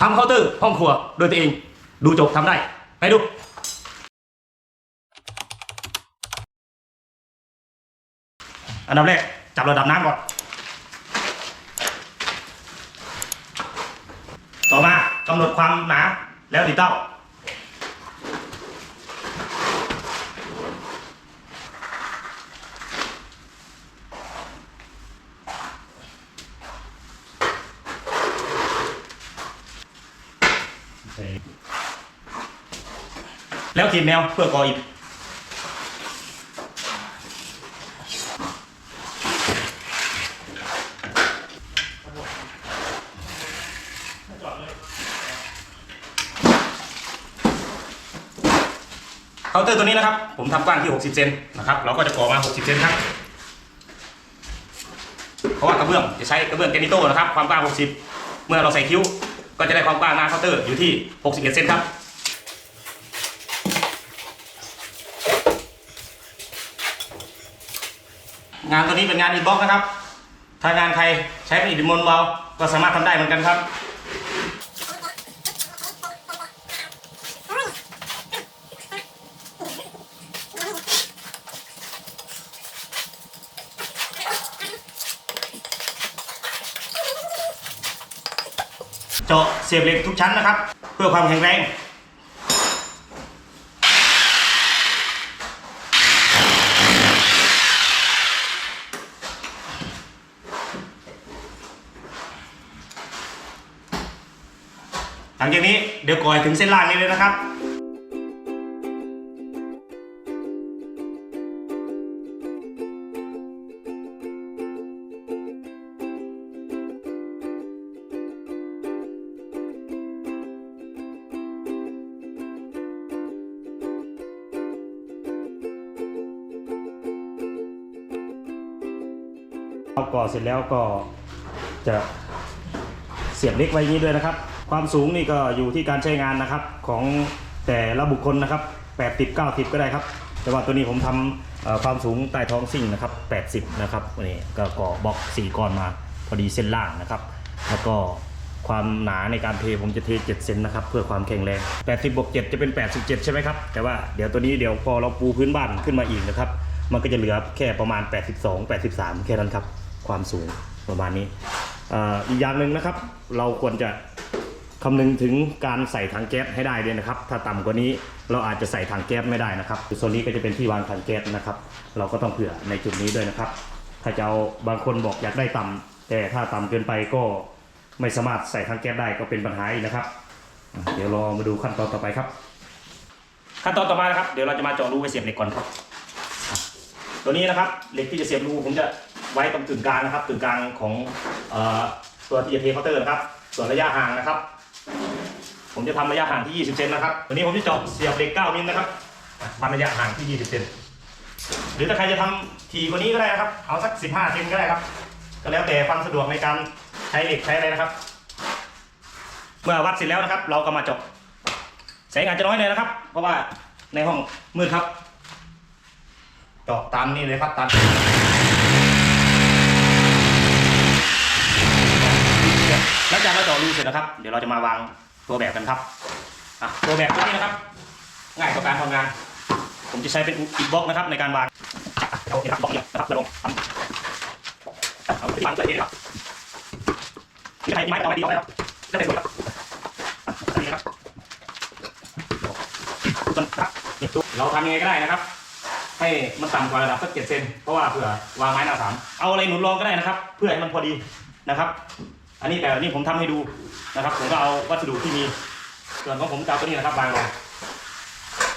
ทำเคาน์เตอร์ห้องครัวโดยตัวเอง ดูจบทำได้ ไปดูอันดับแรก จับระดับน้ำก่อน ต่อมากำหนดความหนาแล้วติดเต้า ขีดแนวเพื่อก่ออิฐเคาน์เตอร์ตัวนี้นะครับ ผมทำกว้างที่ 60 เซนนะครับ เราก็จะก่อมา 60 เซนครับ เพราะว่ากระเบื้องจะใช้กระเบื้องแกนิโต้นะครับ ความกว้าง 60 เมื่อเราใส่คิ้ว ก็จะได้ความกว้างหน้าเคาน์เตอร์อยู่ที่ 61 เซนครับ งานตัวนี้เป็นงานอินบ็อกนะครับ ถ้างานใครใช้เป็นอิฐมนเบาก็สามารถทำได้เหมือนกันครับเจาะเสียบเหล็กทุกชั้นนะครับ เพื่อความแข็งแรง งจากนี้เดี๋ยวก่อยถึงเส้นล่างนี้เลยนะครับเอาก่อเสร็จแล้วก็จะเสียบเล็กไว้นี้ด้วยนะครับ ความสูงนี่ก็อยู่ที่การใช้งานนะครับของแต่ละบุคคลนะครับ80 90 ก็ได้ครับ แต่ว่าตัวนี้ผมทำความสูงใต้ท้องซิ่งนะครับ 80 นะครับนี่ก็ก่อบล็อก 4ก้อนมาพอดีเส้นล่างนะครับ แล้วก็ความหนาในการเทผมจะเท 7 เซนนะครับ เพื่อความแข็งแรง 80บวก7จะเป็น 87 ใช่ไหมครับ แต่ว่าเดี๋ยวตัวนี้เดี๋ยวพอเราปูพื้นบ้านขึ้นมาอีกนะครับ มันก็จะเหลือแค่ประมาณ 82 83 แค่นั้นครับ ความสูงประมาณนี้อีกอย่างหนึ่งนะครับ เราควรจะ คำนึงถึงการใส่ถังแก๊สให้ได้ด้วยนะครับ ถ้าต่ำกว่านี้เราอาจจะใส่ถังแก๊สไม่ได้นะครับส่วนนี้ก็จะเป็นที่วางถังแก๊สนะครับ เราก็ต้องเผื่อในจุดนี้ด้วยนะครับ ถ้าจะเอาบางคนบอกอยากได้ต่ำแต่ถ้าต่ำเกินไปก็ไม่สามารถใส่ถังแก๊สได้ก็เป็นปัญหาอีกนะครับ เดี๋ยวรอมาดูขั้นตอนต่อไปครับ ขั้นตอนต่อมานะครับ เดี๋ยวเราจะมาเจาะรูไว้เสียบเหล็กก่อนครับ ตัวนี้นะครับเหล็กที่จะเสียบรูผมจะไว้ตรงกึ่งกลางนะครับกึ่งกลางของออตัวที่จะเทเคาน์เตอร์นะครับ ส่วนระยะห่างนะครับ ผมจะทำระยะห่างที่ 20 เซนนะครับ ตัวนี้ผมจะเจาะเสียบเหล็ก 9 มิลนะครับวัดระยะห่างที่ 20 เซน หรือถ้าใครจะทำถี่กว่านี้ก็ได้นะครับ เอาสัก 15 เซนก็ได้ครับ ก็แล้วแต่ความสะดวกในการใช้เหล็กใช้อะไรนะครับ เมื่อวัดเสร็จแล้วนะครับ เราก็มาเจาะแสงอาจจะน้อยเลยนะครับ เพราะว่าในห้องมืดครับ เจาะตามนี่เลยครับตามหลังจากเราเจาะรูเสร็จนะครับ เดี๋ยวเราจะมาวาง ตัวแบบกันครับอะตัวแบบตัวนี้นะครับ ง่ายต่อการทำงาน ผมจะใช้เป็นอิฐบล็อกนะครับในการวางเอาอิฐบล็อกนี่นะครับแล้วลงทำเอาที่วางใส่นี่นะครับใช้ไม้ต่อไปดีกว่าครับแล้วแต่ส่วนครับนี้ครับส่วนครับเนี่ยดูเราทำยังไงก็ได้นะครับ ให้มันต่ำกว่าระดับสักเจ็ดเซนเพราะว่าเผื่อวางไม้หน้าสามเอาอะไรหนุนรองก็ได้นะครับ เพื่อให้มันพอดีนะครับ อันนี้แต่อันนี้ผมทำให้ดูนะครับ ผมก็เอาวัสดุที่มี ส่วนของผมจะเอาตัวนี้นะครับวางรอง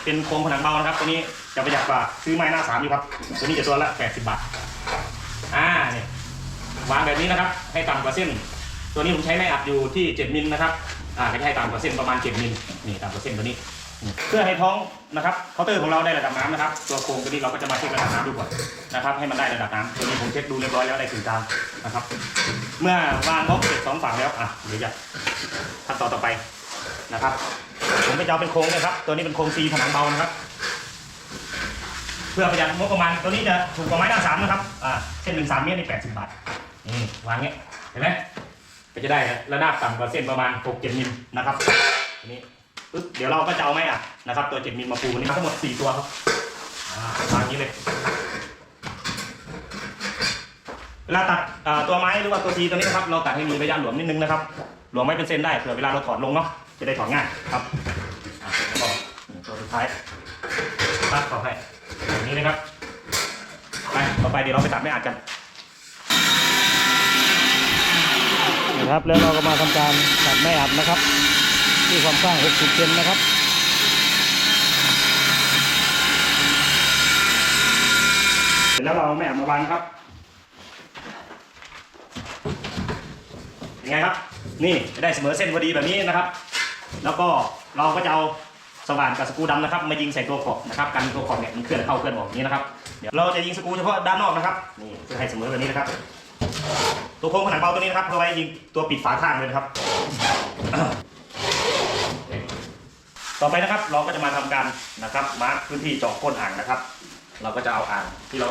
เป็นโครงผนังเบานะครับ ตัวนี้จะประหยัดกว่าซื้อไม้หน้าสามอยู่ครับตัวนี้จะตัวละแปดสิบบาทอ่าเนี่ยวางแบบนี้นะครับ ให้ต่ำกว่าเส้น ตัวนี้ผมใช้ไม้อัดอยู่ที่เจ็ดมิลนะครับอ่าก็จะให้ต่ำกว่าเส้นประมาณเจ็ดมิลนี่ต่ำกว่าเส้นตัวนี้ เพื่อให้ท้องนะครับเคาน์เตอร์ของเราได้ระดับน้ำนะครับ ตัวโครงตัวนี้เราก็จะมาเช็คระดับน้ำดูก่อนนะครับ ให้มันได้ระดับน้ำตัวนี้ผมเช็คดูเรียบร้อยแล้วได้ถึงกลางนะครับ เมื่อวางบล็อกเสร็จสองฝั่งแล้วอะเดี๋ยวจะขั้นตอนต่อไปนะครับผมไปจะเอาเป็นโครงนะครับ ตัวนี้เป็นโครงซีผนังเบานะครับ เพื่อประหยัดงบประมาณตัวนี้จะถูกกว่าไม้หน้าสามนะครับอ่าเส้นหนึ่งสามเมตรนี่แปดสิบบาทนี่วางเงี้ยเห็นไหมก็จะได้ระนาบต่ำกว่าเส้นประมาณ6-7มิลนะครับนี้ ปึ๊บเดี๋ยวเราก็จะเอาไม้อัดนะครับ ตัว7มิลมาปูนี่ทั้งหมด4ตัวครับอ่าประมาณนี้เลยเวลาตัดตัวไม้หรือว่าตัวทีตัวนี้นะครับ เราตัดให้มีระยะหลวมนิดนึงนะครับหลวมไม่เป็นเส้นได้เผื่อเวลาเราถอดลงเนาะจะได้ถอดง่ายครับอ่าแล้วก็ตัวสุดท้ายตัดต่อไปแบบนี้นะครับไปต่อไปเดี๋ยวเราไปตัดไม่อาจกันนะครับแล้วเราก็มาทำการตัดแม่อัดนะครับ ที่ความกว้าง 60เซนนะครับเสร็จแล้วเราเอาแม่อัดมาวางครับยังไงครับ นี่ได้เสมอเส้นพอดีแบบนี้นะครับ แล้วก็เราก็จะเอาสว่านกับสกูดำนะครับมายิงใส่ตัวขอบนะครับกันตัวขอบเนี่ยมันเคลื่อนเข้าเคลื่อนออกอย่างนี้นะครับเดี๋ยวเราจะยิงสกูเฉพาะด้านนอกนะครับนี่เพื่อให้เสมอแบบนี้นะครับ ตัวโค้งผนังเบาตัวนี้นะครับเพื่อไว้ยิงตัวปิดฝาข้างเลยนะครับ ต่อไปนะครับ เราก็จะมาทำการนะครับมาร์คพื้นที่เจาะก้นอ่างนะครับ เราก็จะเอาอ่างที่เรา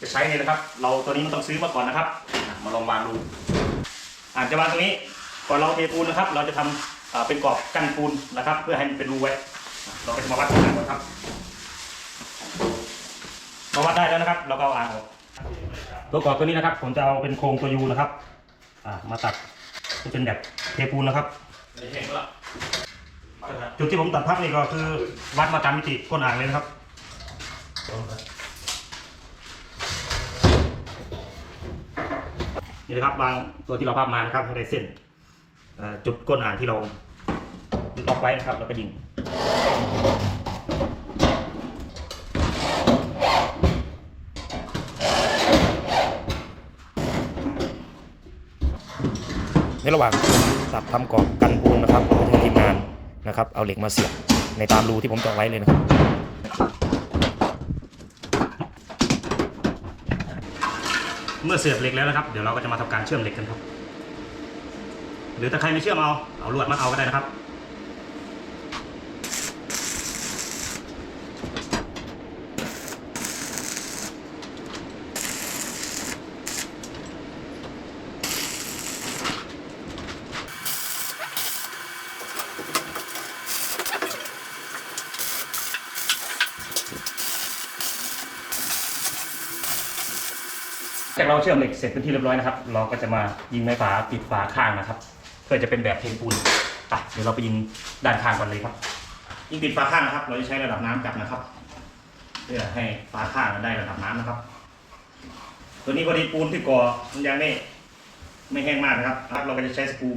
จะใช้นี่นะครับ เราตัวนี้มันต้องซื้อมาก่อนนะครับ มาลองวางดูอ่างจะวางตรงนี้ก่อนเราเทปูนนะครับ เราจะทำอ่าเป็นกรอบกั้นปูนนะครับ เพื่อให้มันเป็นรูไว้ เราก็จะมาวัดขนาดก่อนครับมาวัดได้แล้วนะครับ เราก็เอาอ่างออกตัวกรอบตัวนี้นะครับ ผมจะเอาเป็นโครงตัวยูนะครับอ่ามาตัดให้เป็นแบบเทปูนนะครับ จุดที่ผมตัดพับนี่ก็คือวัดมาตามมิติก้นอ่างเลยนะครับนี่นะครับวางตัวที่เราพับมานะครับให้ได้เส้นจุดก้นอ่างที่เราล็อกไว้นะครับแล้วก็ยิงในระหว่างตัดทำกรอบกันปูนนะครับผมจะให้ทีมงาน นะครับ เอาเหล็กมาเสียบในตามรูที่ผมเจาะไว้เลยนะครับเมื่อเสียบเหล็กแล้วนะครับ เดี๋ยวเราก็จะมาทำการเชื่อมเหล็กกันครับ หรือถ้าใครไม่เชื่อมเอา เอาลวดมาเอาก็ได้นะครับ จากเราเชื่อมเหล็กเสร็จเป็นที่เรียบร้อยนะครับ เราก็จะมายิงไม้ฝาปิดฝาข้างนะครับ เพื่อจะเป็นแบบเทนปูนไปเดี๋ยวเราไปยิงด้านข้างก่อนเลยครับ ยิงปิดฝาข้างนะครับ เราจะใช้ระดับน้ำจับนะครับ เพื่อให้ฝาข้างได้ระดับน้ำนะครับ ตัวนี้พอดีปูนที่ก่อมันยังไม่ไม่แห้งมากนะครับครับเราก็จะใช้สกรู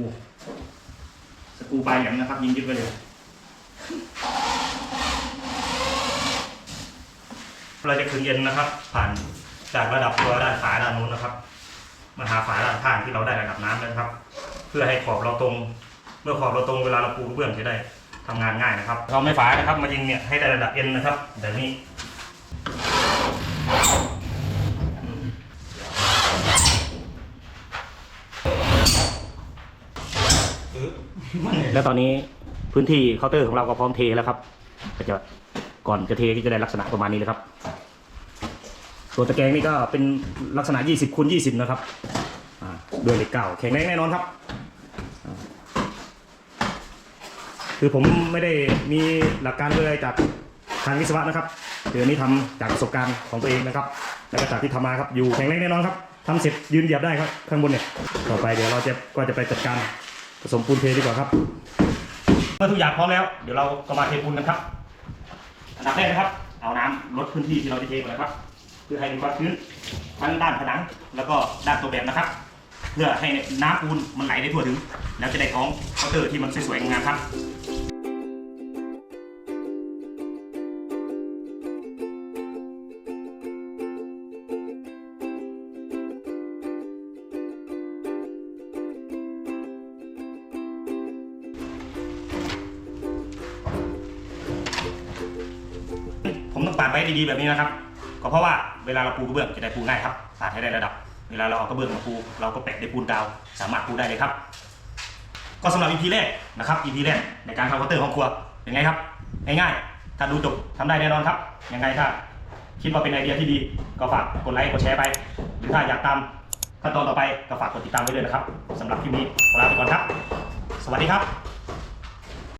สกรูปลายแหลมนะครับ ยิงยึดไว้เลยเราจะขึงเย็นนะครับ ผ่าน จากระดับตัวด้านฝาด้านนู้นนะครับ มาหาฝาด้านข้างที่เราได้ระดับน้ำนะครับ เพื่อให้ขอบเราตรง เมื่อขอบเราตรงเวลาเราปูกระเบื้องจะได้ทำงานง่ายนะครับ เราไม่ฝานะครับ มายิงเนี่ยให้ได้ระดับเอ็นนะครับแบบนี้แล้วตอนนี้พื้นที่เคาน์เตอร์ของเราก็พร้อมเทแล้วครับก็จะก่อนจะเทที่จะได้ลักษณะประมาณนี้เลยครับ ตัวตะแกรงนี่ก็เป็นลักษณะ 20คูณ20 นะครับด้วยเหล็กเก่าแข็งแรงแน่นอนครับ คือผมไม่ได้มีหลักการเลยจากทางวิศวะนะครับคืออันนี้ทำจากประสบการณ์ของตัวเองนะครับ แล้วก็จากที่ทำมาครับ อยู่แข็งแรงแน่นอนครับทำเสร็จยืนเหยียบได้ครับข้างบนเนี่ย ต่อไปเดี๋ยวเราจะก็จะไปจัดการผสมปูนเทดีกว่าครับ เมื่อทุกอย่างพร้อมแล้ว เดี๋ยวเราก็มาเทปูนกันครับ อันดับแรกนะครับ เอาน้ำลดพื้นที่ที่เราจะเทก่อนนะครับ เพื่อให้มีความชื้นทั้งด้านผนังแล้วก็ด้านตัวแบบนะครับ เพื่อให้น้ำปูนมันไหลได้ทั่วถึง แล้วจะได้ท้องเคาน์เตอร์ที่มันสวยๆงามครับผมต้องปาดไว้ดีๆแบบนี้นะครับ ก็เพราะว่าเวลาเราปูกระเบื้องจะได้ปูง่ายครับปาดให้ได้ระดับ เวลาเราเอากระเบื้องมาปู เราก็แปะด้วยปูนกาว สามารถปูได้เลยครับ ก็สำหรับ EP แรกนะครับ EP แรกในการทำเคาน์เตอร์ห้องครัวเป็นไงครับง่ายๆถ้าดูจบทำได้แน่นอนครับยังไงถ้าคิดว่าเป็นไอเดียที่ดีก็ฝากกดไลค์กดแชร์ไป หรือถ้าอยากตามขั้นตอนต่อไปก็ฝากกดติดตามไว้ด้วยนะครับสำหรับคลิปนี้ขอลาไปก่อนครับ สวัสดีครับ